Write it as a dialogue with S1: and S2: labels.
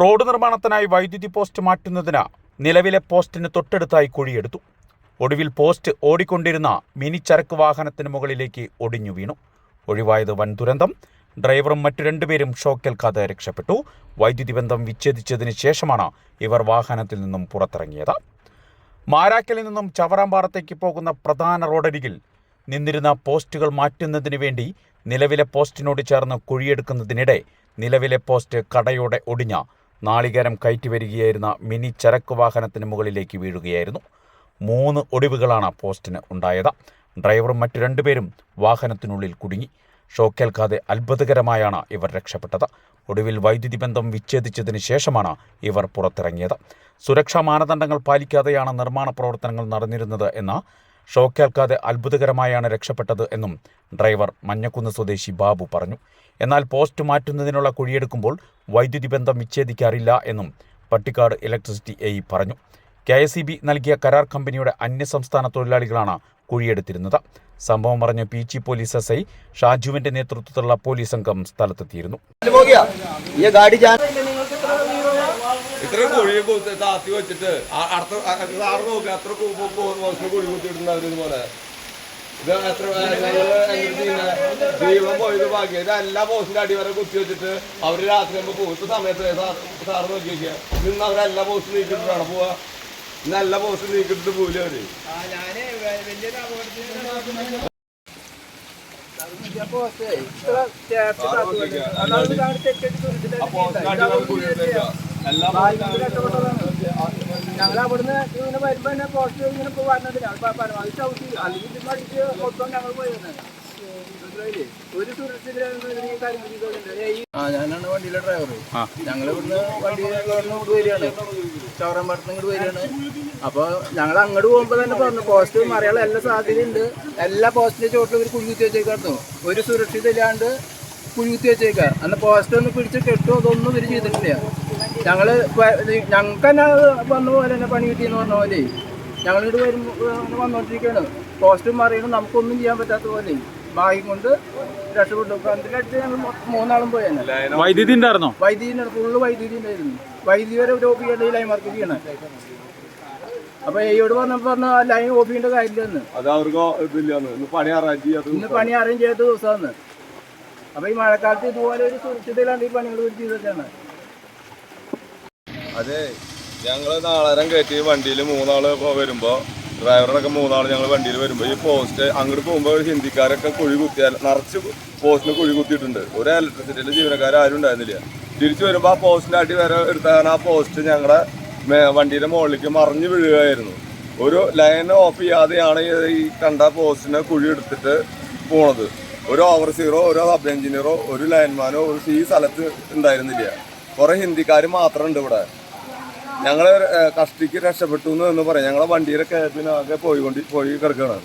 S1: Road നിർമ്മാണത്തിനായി വൈദ്യുതി post മാറ്റുന്നതിന് നിലവിലെ പോസ്റ്റിന് തൊട്ടടുത്തായി കുഴിയെടുത്തു. ഒടുവിൽ പോസ്റ്റ് ഓടിക്കൊണ്ടിരുന്ന മിനി ചരക്ക് വാഹനത്തിന് മുകളിലേക്ക് ഒടിഞ്ഞു വീണു. ഒഴിവായത് വൻ ദുരന്തം. ഡ്രൈവറും മറ്റു രണ്ടുപേരും ഷോക്കേൽക്കാതെ രക്ഷപ്പെട്ടു. വൈദ്യുതി ബന്ധം വിച്ഛേദിച്ചതിന് ശേഷമാണ് ഇവർ വാഹനത്തിൽ നിന്നും പുറത്തിറങ്ങിയത്. മാരാക്കലിൽ നിന്നും ചവറാമ്പാറത്തേക്ക് പോകുന്ന പ്രധാന റോഡരികിൽ നിന്നിരുന്ന പോസ്റ്റുകൾ മാറ്റുന്നതിന് വേണ്ടി നിലവിലെ പോസ്റ്റിനോട് ചേർന്ന് കുഴിയെടുക്കുന്നതിനിടെ നിലവിലെ പോസ്റ്റ് കടയോടെ ഒടിഞ്ഞ നാളികേരം കയറ്റി വരികയായിരുന്ന മിനി ചരക്ക് വാഹനത്തിന് മുകളിലേക്ക് വീഴുകയായിരുന്നു. മൂന്ന് ഒടിവുകളാണ് പോസ്റ്റിന് ഉണ്ടായത്. ഡ്രൈവറും മറ്റു രണ്ടുപേരും വാഹനത്തിനുള്ളിൽ കുടുങ്ങി. ഷോക്കേൽക്കാതെ അത്ഭുതകരമായാണ് ഇവർ രക്ഷപ്പെട്ടത്. ഒടുവിൽ വൈദ്യുതി ബന്ധം വിച്ഛേദിച്ചതിന് ശേഷമാണ് ഇവർ പുറത്തിറങ്ങിയത്. സുരക്ഷാ മാനദണ്ഡങ്ങൾ പാലിക്കാതെയാണ് നിർമ്മാണ പ്രവർത്തനങ്ങൾ നടന്നിരുന്നത് എന്ന ഷോക്കേൽക്കാതെ അത്ഭുതകരമായാണ് രക്ഷപ്പെട്ടത് എന്നും ഡ്രൈവർ മഞ്ഞക്കുന്ന് സ്വദേശി ബാബു പറഞ്ഞു. എന്നാൽ പോസ്റ്റ് മാറ്റുന്നതിനുള്ള കുഴിയെടുക്കുമ്പോൾ വൈദ്യുതി ബന്ധം വിച്ഛേദിക്കാറില്ല എന്നും പട്ടിക്കാട് ഇലക്ട്രിസിറ്റി എ പറഞ്ഞു. കെ എസ് ഇ ബി നൽകിയ കരാർ കമ്പനിയുടെ അന്യസംസ്ഥാന തൊഴിലാളികളാണ് കുഴിയെടുത്തിരുന്നത്. സംഭവം പറഞ്ഞ P G police S I ഷാജുവിന്റെ നേതൃത്വത്തിലുള്ള പോലീസ് സംഘം സ്ഥലത്തെത്തിയിരുന്നു.
S2: അത്ര ഇത് എത്ര? ദൈവം പോയത് ഭാഗ്യം ഇത് എല്ലാ പോസ്റ്റിന്റെ അടി കുത്തി വെച്ചിട്ട് അവർ രാത്രി ആകുമ്പോ പോകും ഇപ്പൊ സമയത്ത് സാറ് നോക്കി വെക്കുക ഇന്ന് അവരെല്ലാ നീക്കിട്ട് വേണം പോവാ ഇന്ന് എല്ലാ നീക്കിട്ടിട്ട് പോവില്ല അവർ. എല്ലാ
S3: ഞങ്ങൾ അവിടുന്ന് ഇങ്ങനെ വരുമ്പോ തന്നെ പോസ്റ്റ് ഇങ്ങനെ പോകാറുണ്ട് പരമാവധി ചവിട്ടി. അല്ലെങ്കിൽ ചുമ്മാ അടിച്ച് മൊത്തം ഞങ്ങൾ പോയിരുന്നത് ഒരു ആ ഞാനാണ് വണ്ടിയിലെ ഡ്രൈവർ ഞങ്ങൾ ഇവിടുന്ന് വണ്ടി ഇങ്ങോട്ട് വരികയാണ്. ചൗറമ്പടത്ത് ഇങ്ങോട്ട് വരികയാണ്. അപ്പൊ ഞങ്ങൾ അങ്ങോട്ട് പോകുമ്പോ തന്നെ പറഞ്ഞു പോസ്റ്റ് മറിയാനുള്ള എല്ലാ സാധ്യതയുണ്ട് എല്ലാ പോസ്റ്റിന്റെ ചോട്ടിലും ഒരു കുഴി കുത്തി വെച്ചേക്കായിരുന്നു. ഒരു സുരക്ഷിത ഇല്ലാണ്ട് കുഴി കുത്തി വെച്ചേക്കാം. അന്ന് പോസ്റ്റ് ഒന്ന് പിടിച്ച് കെട്ടും അതൊന്നും ഇവർ ചെയ്തിട്ടില്ല. ഞങ്ങൾ ഞങ്ങൾക്ക് തന്നെ അത് വന്ന പോലെ തന്നെ പണി കിട്ടിയെന്ന് പറഞ്ഞ പോലെ. ഞങ്ങളിവിടെ വരുമ്പോൾ വന്നോണ്ടിരിക്കുകയാണ് പോസ്റ്റും മറിയണം നമുക്കൊന്നും ചെയ്യാൻ പറ്റാത്ത പോലെ. ഭാഗ്യം കൊണ്ട് രക്ഷപ്പെട്ടു. കണ്ടിലടിച്ച് ഞങ്ങൾ മൂന്നാളും പോയ
S1: വൈദ്യുതി ഉണ്ടായിരുന്നോ?
S3: വൈദ്യുതി ഫുള്ള് വൈദ്യുതി ഉണ്ടായിരുന്നു. വൈദ്യുതി വരെ ഒരു ഓഫ് ചെയ്യേണ്ട ലൈൻ വർക്ക് ചെയ്യണം. അപ്പൊ എയോട് പറഞ്ഞപ്പോ പറഞ്ഞ ലൈൻ ഓഫ് ചെയ്യേണ്ട കാര്യമില്ലെന്ന്
S2: ഇന്ന് പണി അറേഞ്ച് ചെയ്യാത്ത
S3: ഇന്ന് പണി അറേഞ്ച് ചെയ്ത ദിവസമാണ് അപ്പൊ ഈ മഴക്കാലത്ത് ഇതുപോലെ ഒരു സുരക്ഷിതയിലാണ് ഈ പണികൾ ഒരു ചെയ്തൊക്കെയാണ്
S2: അതെ ഞങ്ങൾ നാളേരം കയറ്റി വണ്ടിയിൽ മൂന്നാൾ ഇപ്പൊ വരുമ്പോ ഡ്രൈവറൊക്കെ മൂന്നാൾ ഞങ്ങൾ വണ്ടിയിൽ വരുമ്പോ ഈ പോസ്റ്റ് അങ്ങോട്ട് പോകുമ്പോ ഒരു ഹിന്ദിക്കാരൊക്കെ കുഴി കുത്തിയാൽ നിറച്ച് പോസ്റ്റിന് കുഴി കുത്തിയിട്ടുണ്ട്. ഒരു ഇലക്ട്രിസിറ്റിയിലെ ജീവനക്കാർ ആരും ഉണ്ടായിരുന്നില്ല. തിരിച്ചു വരുമ്പോൾ ആ പോസ്റ്റിന്റെ അടി വരെ എടുത്താൽ ആ പോസ്റ്റ് ഞങ്ങളുടെ വണ്ടിയുടെ മുകളിലേക്ക് മറിഞ്ഞു വീഴുകയായിരുന്നു. ഒരു ലൈൻ ഓഫ് ചെയ്യാതെയാണ് ഈ കണ്ട പോസ്റ്റിനെ കുഴി എടുത്തിട്ട് പോണത്. ഒരു ഓവർ സീറോ ഒരു സബ് എഞ്ചിനീയറോ ഒരു ലൈൻമാനോ ഒരു ഈ സ്ഥലത്ത് ഉണ്ടായിരുന്നില്ല. കുറെ ഹിന്ദിക്കാർ മാത്രമുണ്ട് ഇവിടെ. ഞങ്ങൾ കഷ്ടിക്ക് രക്ഷപ്പെട്ടു എന്ന് പറയാം. ഞങ്ങളെ വണ്ടിയുടെ പോയി പോയിക്കൊണ്ട് പോയി കിടക്കുകയാണ്